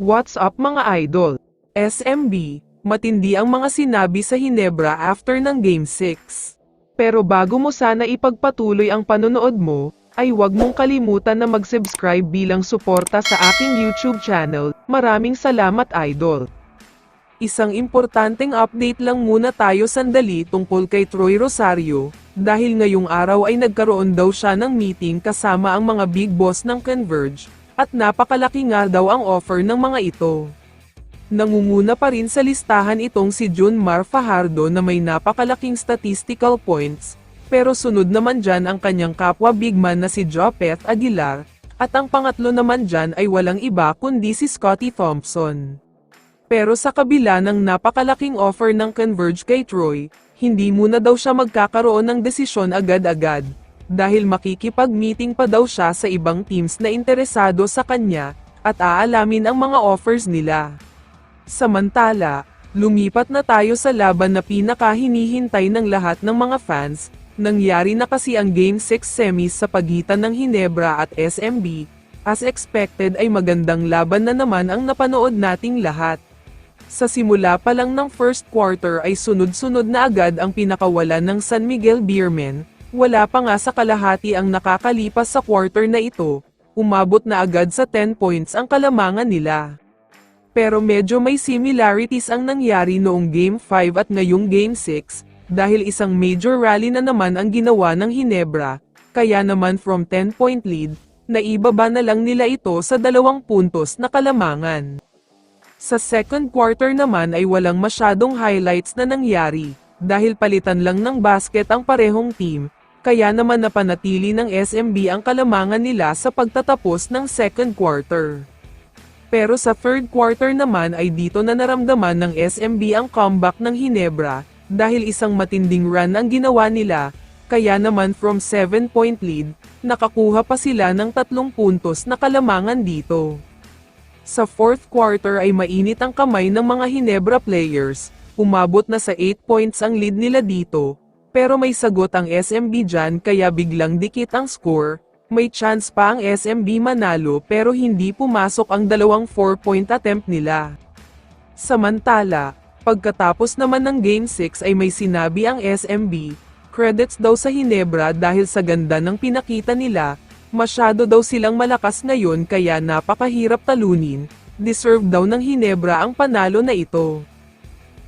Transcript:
What's up mga idol? SMB, matindi ang mga sinabi sa Hinebra after ng Game 6. Pero bago mo sana ipagpatuloy ang panonood mo, ay huwag mong kalimutan na mag-subscribe bilang suporta sa aking YouTube channel. Maraming salamat idol. Isang importanteng update lang muna tayo sandali tungkol kay Troy Rosario, dahil ngayong araw ay nagkaroon daw siya ng meeting kasama ang mga big boss ng Converge, at napakalaki nga daw ang offer ng mga ito. Nangunguna pa rin sa listahan itong si Jun Mar Fajardo na may napakalaking statistical points, pero sunod naman dyan ang kanyang kapwa big man na si Jopeth Aguilar, at ang pangatlo naman dyan ay walang iba kundi si Scotty Thompson. Pero sa kabila ng napakalaking offer ng Converge kay Troy, hindi muna daw siya magkakaroon ng desisyon agad-agad, dahil makikipag-meeting pa daw siya sa ibang teams na interesado sa kanya, at aalamin ang mga offers nila. Samantala, lumipat na tayo sa laban na pinakahinihintay ng lahat ng mga fans, nangyari na kasi ang Game 6 semis sa pagitan ng Hinebra at SMB, as expected ay magandang laban na naman ang napanood nating lahat. Sa simula pa lang ng first quarter ay sunod-sunod na agad ang pinakawalan ng San Miguel Beermen, wala pa nga sa kalahati ang nakakalipas sa quarter na ito, umabot na agad sa 10 points ang kalamangan nila. Pero medyo may similarities ang nangyari noong Game 5 at ngayong Game 6, dahil isang major rally na naman ang ginawa ng Hinebra, kaya naman from 10 point lead, naibaba na lang nila ito sa dalawang puntos na kalamangan. Sa second quarter naman ay walang masyadong highlights na nangyari, dahil palitan lang ng basket ang parehong team, kaya naman napanatili ng SMB ang kalamangan nila sa pagtatapos ng second quarter. Pero sa third quarter naman ay dito na naramdaman ng SMB ang comeback ng Hinebra, dahil isang matinding run ang ginawa nila, kaya naman from 7 point lead, nakakuha pa sila ng tatlong puntos na kalamangan dito. Sa fourth quarter ay mainit ang kamay ng mga Hinebra players, umabot na sa 8 points ang lead nila dito, pero may sagot ang SMB dyan kaya biglang dikit ang score, may chance pa ang SMB manalo pero hindi pumasok ang dalawang 4-point attempt nila. Samantala, pagkatapos naman ng Game 6 ay may sinabi ang SMB, credits daw sa Hinebra dahil sa ganda ng pinakita nila, masyado daw silang malakas ngayon kaya napakahirap talunin, deserve daw ng Hinebra ang panalo na ito.